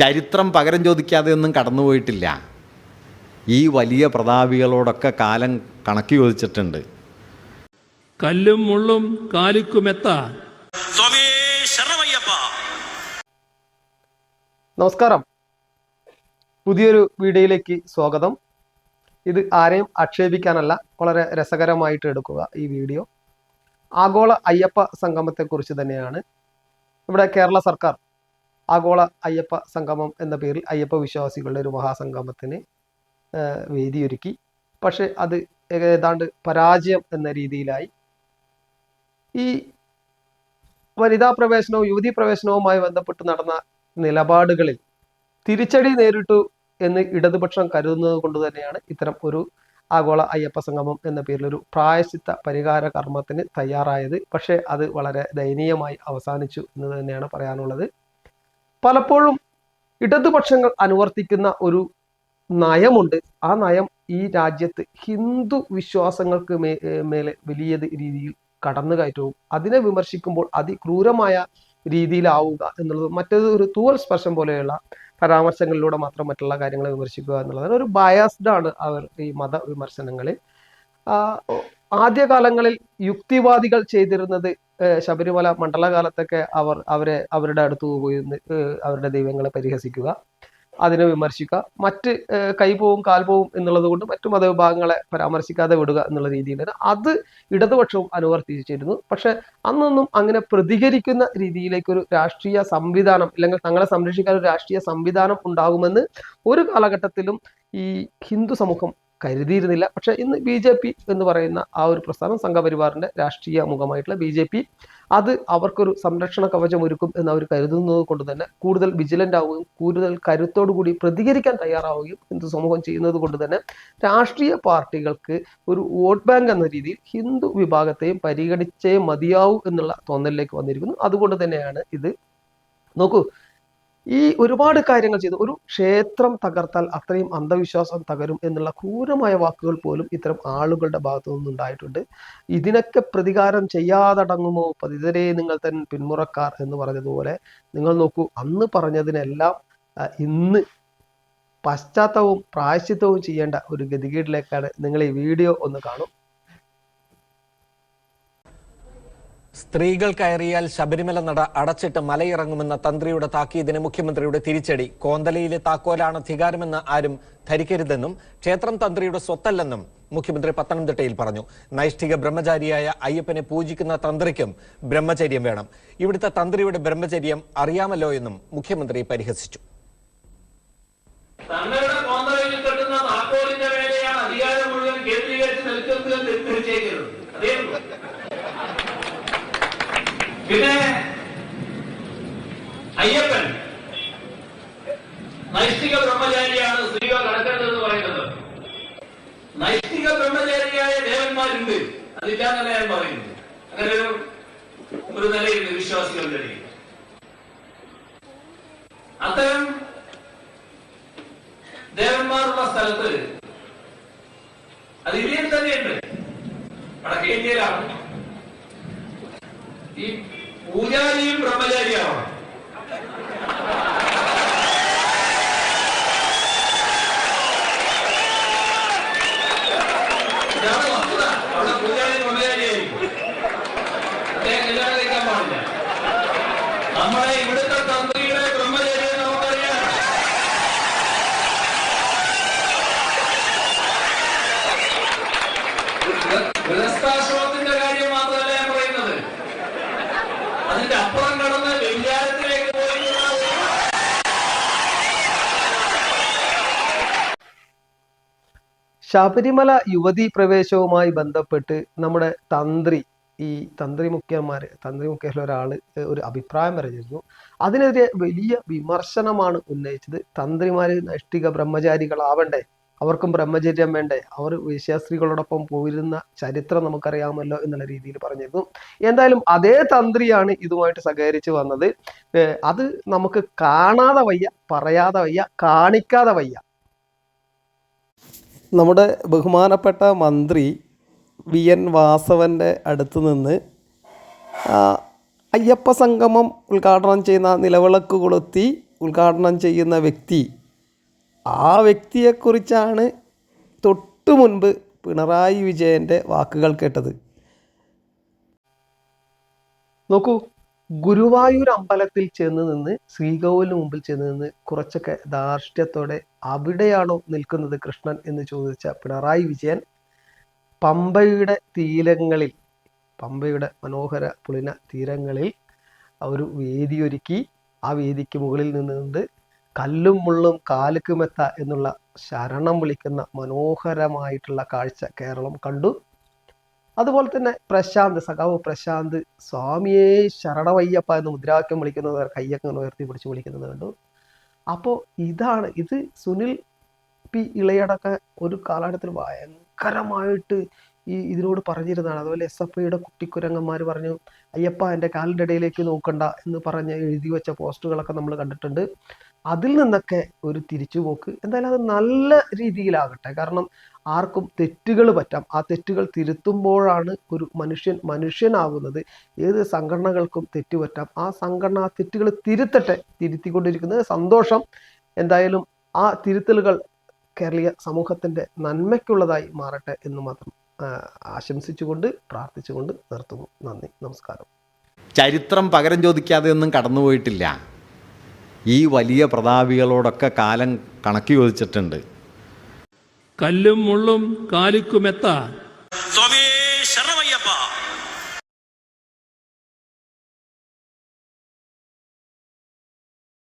ചരിത്രം പകരം ചോദിക്കാതെ ഒന്നും കടന്നുപോയിട്ടില്ല. ഈ വലിയ പ്രതാപികളോടൊക്കെ കാലം കണക്ക് ചോദിച്ചിട്ടുണ്ട്. കല്ലും മുള്ളും കാലിക്കുമെത്ത നമസ്കാരം. പുതിയൊരു വീഡിയോയിലേക്ക് സ്വാഗതം. ഇത് ആരെയും ആക്ഷേപിക്കാനല്ല വളരെ രസകരമായിട്ട് എടുക്കുക ഈ വീഡിയോ. ആഗോള അയ്യപ്പ സംഗമത്തെക്കുറിച്ച് തന്നെയാണ്. ഇവിടെ കേരള സർക്കാർ ആഗോള അയ്യപ്പ സംഗമം എന്ന പേരിൽ അയ്യപ്പ വിശ്വാസികളുടെ ഒരു മഹാസംഗമത്തിന് വേദിയൊരുക്കി. പക്ഷെ അത് ഏതാണ്ട് പരാജയം എന്ന രീതിയിലായി. ഈ വനിതാ പ്രവേശനവും യുവതി പ്രവേശനവുമായി ബന്ധപ്പെട്ട് നടന്ന നിലപാടുകളിൽ തിരിച്ചടി നേരിട്ടു എന്ന് ഇടതുപക്ഷം കരുതുന്നത് കൊണ്ട് തന്നെയാണ് ഇത്തരം ഒരു ആഗോള അയ്യപ്പ സംഗമം എന്ന പേരിൽ ഒരു പ്രായശ്ചിത്ത പരിഹാര കർമ്മത്തിന് തയ്യാറായത്. പക്ഷേ അത് വളരെ ദയനീയമായി അവസാനിച്ചു എന്ന് തന്നെയാണ് പറയാനുള്ളത്. പലപ്പോഴും ഇടതുപക്ഷങ്ങൾ അനുവർത്തിക്കുന്ന ഒരു നയമുണ്ട്. ആ നയം ഈ രാജ്യത്ത് ഹിന്ദു വിശ്വാസങ്ങൾക്ക് മേ മേലെ വലിയ രീതിയിൽ കടന്നു കയറ്റവും അതിനെ വിമർശിക്കുമ്പോൾ അതിക്രൂരമായ രീതിയിലാവുക എന്നുള്ളത് മറ്റൊരു ഒരു തൂവൽ സ്പർശം പോലെയുള്ള പരാമർശങ്ങളിലൂടെ മാത്രം മറ്റുള്ള കാര്യങ്ങളെ വിമർശിക്കുക എന്നുള്ളത്. ഒരു ബയാസ്ഡ് ആണ് അവർ ഈ മത വിമർശനങ്ങളിൽ. ആദ്യകാലങ്ങളിൽ യുക്തിവാദികൾ ചെയ്തിരുന്നത് ശബരിമല മണ്ഡലകാലത്തൊക്കെ അവർ അവരെ അവരുടെ അടുത്ത് പോയി അവരുടെ ദൈവങ്ങളെ പരിഹസിക്കുക അതിനെ വിമർശിക്കുക മറ്റ് കൈപോവും കാൽപോവും പോവും കാൽ പോവും എന്നുള്ളത് കൊണ്ട് മറ്റു മതവിഭാഗങ്ങളെ പരാമർശിക്കാതെ വിടുക എന്നുള്ള രീതിയിലാണ് അത് ഇടതുപക്ഷവും അനുവർത്തിച്ചിരുന്നു. പക്ഷെ അന്നൊന്നും അങ്ങനെ പ്രതികരിക്കുന്ന രീതിയിലേക്ക് ഒരു രാഷ്ട്രീയ സംവിധാനം അല്ലെങ്കിൽ തങ്ങളെ സംരക്ഷിക്കാൻ ഒരു രാഷ്ട്രീയ സംവിധാനം ഉണ്ടാകുമെന്ന് ഒരു കാലഘട്ടത്തിലും ഈ ഹിന്ദു സമൂഹം കരുതിയിരുന്നില്ല. പക്ഷേ ഇന്ന് ബി ജെ പി എന്ന് പറയുന്ന ആ ഒരു പ്രസ്ഥാനം സംഘപരിവാറിന്റെ രാഷ്ട്രീയ മുഖമായിട്ടുള്ള ബി ജെ പി അത് അവർക്കൊരു സംരക്ഷണ കവചം ഒരുക്കും എന്ന് അവർ കരുതുന്നത് കൊണ്ട് തന്നെ കൂടുതൽ വിജിലന്റ് ആവുകയും കൂടുതൽ കരുത്തോടു കൂടി പ്രതികരിക്കാൻ തയ്യാറാവുകയും ഹിന്ദു സമൂഹം ചെയ്യുന്നത് കൊണ്ട് തന്നെ രാഷ്ട്രീയ പാർട്ടികൾക്ക് ഒരു വോട്ട് ബാങ്ക് എന്ന രീതിയിൽ ഹിന്ദു വിഭാഗത്തെയും പരിഗണിച്ചേ മതിയാവൂ എന്നുള്ള തോന്നലിലേക്ക് വന്നിരിക്കുന്നു. അതുകൊണ്ട് തന്നെയാണ് ഇത്. നോക്കൂ ഈ ഒരുപാട് കാര്യങ്ങൾ ചെയ്തു. ഒരു ക്ഷേത്രം തകർത്താൽ അത്രയും അന്ധവിശ്വാസം തകരും എന്നുള്ള ക്രൂരമായ വാക്കുകൾ പോലും ഇത്തരം ആളുകളുടെ ഭാഗത്തു നിന്നുണ്ടായിട്ടുണ്ട്. ഇതിനൊക്കെ പ്രതികാരം ചെയ്യാതടങ്ങുമോ? പതിതരെ നിങ്ങൾ തൻ പിന്മുറക്കാർ എന്ന് പറഞ്ഞതുപോലെ നിങ്ങൾ നോക്കൂ അന്ന് പറഞ്ഞതിനെല്ലാം ഇന്ന് പശ്ചാത്തലവും പ്രായശ്ചിത്തവും ചെയ്യേണ്ട ഒരു ഗതികേടിലേക്കാണ് നിങ്ങൾ ഈ വീഡിയോ ഒന്ന് കാണും. സ്ത്രീകൾ കയറിയാൽ ശബരിമല നട അടച്ചിട്ട് മലയിറങ്ങുമെന്ന തന്ത്രിയുടെ താക്കീതിന് മുഖ്യമന്ത്രിയുടെ തിരിച്ചടി. കോന്തലയിലെ താക്കോലാണ് അധികാരമെന്ന് ആരും ധരിക്കരുതെന്നും ക്ഷേത്രം തന്ത്രിയുടെ സ്വത്തല്ലെന്നും മുഖ്യമന്ത്രി പത്തനംതിട്ടയിൽ പറഞ്ഞു. നൈഷ്ഠിക ബ്രഹ്മചാരിയായ അയ്യപ്പനെ പൂജിക്കുന്ന തന്ത്രിക്കും ബ്രഹ്മചര്യം വേണം. ഇവിടുത്തെ തന്ത്രിയുടെ ബ്രഹ്മചര്യം അറിയാമല്ലോ എന്നും മുഖ്യമന്ത്രി പരിഹസിച്ചു. പിന്നെ അയ്യപ്പൻ. നൈഷ്ഠിക ബ്രഹ്മചാരിയാണ് സ്ത്രീകൾ കടക്കരുത് എന്ന് പറയുന്നത്. നൈഷ്ഠിക ബ്രഹ്മചാരിയായ ദേവന്മാരുണ്ട്. അതില്ലാന്നല്ല ഞാൻ പറയുന്നത്. അങ്ങനെ ഒരു ഒരു വിശ്വാസികളുടെ ഇടയിൽ. അത്തരം ദേവന്മാരുള്ള സ്ഥലത്ത് അത് ഇന്ത്യയിൽ തന്നെയുണ്ട്. വടക്കേ ഇന്ത്യയിലാണ്. ഈ പൂജാരിയും ബ്രഹ്മചാരിയാവണം ശബരിമല യുവതി പ്രവേശവുമായി ബന്ധപ്പെട്ട് നമ്മുടെ തന്ത്രി ഈ തന്ത്രി മുഖ്യന്മാർ തന്ത്രി മുഖ്യരിൽ ഒരാൾ ഒരു അഭിപ്രായം പറഞ്ഞിരുന്നു. അതിനെതിരെ വലിയ വിമർശനമാണ് ഉന്നയിച്ചത്. തന്ത്രിമാര് നൈഷ്ഠിക ബ്രഹ്മചാരികളാവണ്ടേ? അവർക്കും ബ്രഹ്മചര്യം വേണ്ടേ? അവർ വിശ്വാസ്ത്രീകളോടൊപ്പം പോയിരുന്ന ചരിത്രം നമുക്കറിയാമല്ലോ എന്നുള്ള രീതിയിൽ പറഞ്ഞിരുന്നു. എന്തായാലും അതേ തന്ത്രിയാണ് ഇതുമായിട്ട് സഹകരിച്ച് വന്നത്. അത് നമുക്ക് കാണാതെ വയ്യ പറയാതെ വയ്യ കാണിക്കാതെ വയ്യ. നമ്മുടെ ബഹുമാനപ്പെട്ട മന്ത്രി വി എൻ വാസവന്റെ അടുത്ത് നിന്ന് അയ്യപ്പ സംഗമം ഉദ്ഘാടനം ചെയ്യുന്ന നിലവിളക്ക് കൊളുത്തി ഉദ്ഘാടനം ചെയ്യുന്ന വ്യക്തി ആ വ്യക്തിയെക്കുറിച്ചാണ് തൊട്ടു മുൻപ് പിണറായി വിജയന്റെ വാക്കുകൾ കേട്ടത്. നോക്കൂ. ഗുരുവായൂർ അമ്പലത്തിൽ ചെന്ന് നിന്ന് ശ്രീകോവിലിന് മുമ്പിൽ ചെന്ന് നിന്ന് കുറച്ചൊക്കെ ധാർഷ്ട്യത്തോടെ അവിടെയാണോ നിൽക്കുന്നത് കൃഷ്ണൻ എന്ന് ചോദിച്ച പിണറായി വിജയൻ പമ്പയുടെ തീരങ്ങളിൽ പമ്പയുടെ മനോഹര പുളിന തീരങ്ങളിൽ ഒരു വേദിയൊരുക്കി ആ വേദിക്ക് മുകളിൽ നിന്നുകൊണ്ട് കല്ലും മുള്ളും കാലുക്കുമെത്ത എന്നുള്ള ശരണം വിളിക്കുന്ന മനോഹരമായിട്ടുള്ള കാഴ്ച കേരളം കണ്ടു. അതുപോലെ തന്നെ പ്രശാന്ത് സഖാവ് പ്രശാന്ത് സ്വാമിയെ ശരണവയ്യപ്പ എന്ന് മുദ്രാവാക്യം വിളിക്കുന്നത് കയ്യൊക്കെ ഉയർത്തി പിടിച്ച് വിളിക്കുന്നത് കണ്ടു. അപ്പോൾ ഇതാണ് ഇത് സുനിൽ പി ഇളയടക്ക ഒരു കാലഘട്ടത്തിൽ ഭയങ്കരമായിട്ട് ഈ ഇതിനോട് പറഞ്ഞിരുന്നതാണ്. അതുപോലെ എസ് എഫ് ഐയുടെ കുട്ടിക്കുരങ്ങന്മാർ പറഞ്ഞു അയ്യപ്പ എന്റെ കാലിന്റെ ഇടയിലേക്ക് നോക്കണ്ട എന്ന് പറഞ്ഞ് എഴുതി വെച്ച പോസ്റ്റുകളൊക്കെ നമ്മൾ കണ്ടിട്ടുണ്ട്. അതിൽ നിന്നൊക്കെ ഒരു തിരിച്ചുപോക്ക് എന്തായാലും അത് നല്ല രീതിയിലാകട്ടെ. കാരണം ആർക്കും തെറ്റുകൾ പറ്റാം. ആ തെറ്റുകൾ തിരുത്തുമ്പോഴാണ് ഒരു മനുഷ്യൻ മനുഷ്യനാകുന്നത് ഏത് സംഘടനകൾക്കും തെറ്റ് പറ്റാം. ആ സംഘടന ആ തെറ്റുകൾ തിരുത്തട്ടെ. തിരുത്തിക്കൊണ്ടിരിക്കുന്നത് സന്തോഷം. എന്തായാലും ആ തിരുത്തലുകൾ കേരളീയ സമൂഹത്തിന്റെ നന്മയ്ക്കുള്ളതായി മാറട്ടെ എന്ന് മാത്രം ആശംസിച്ചുകൊണ്ട് പ്രാർത്ഥിച്ചുകൊണ്ട് നിർത്തുന്നു. നന്ദി. നമസ്കാരം. ചരിത്രം പകരം ചോദിക്കാതെ ഒന്നും കടന്നുപോയിട്ടില്ല. ഈ വലിയ പ്രതാപികളോടൊക്കെ കാലം കണക്കി ചോദിച്ചിട്ടുണ്ട് കല്ലും മുള്ളും കാലിക്കുമെത്ത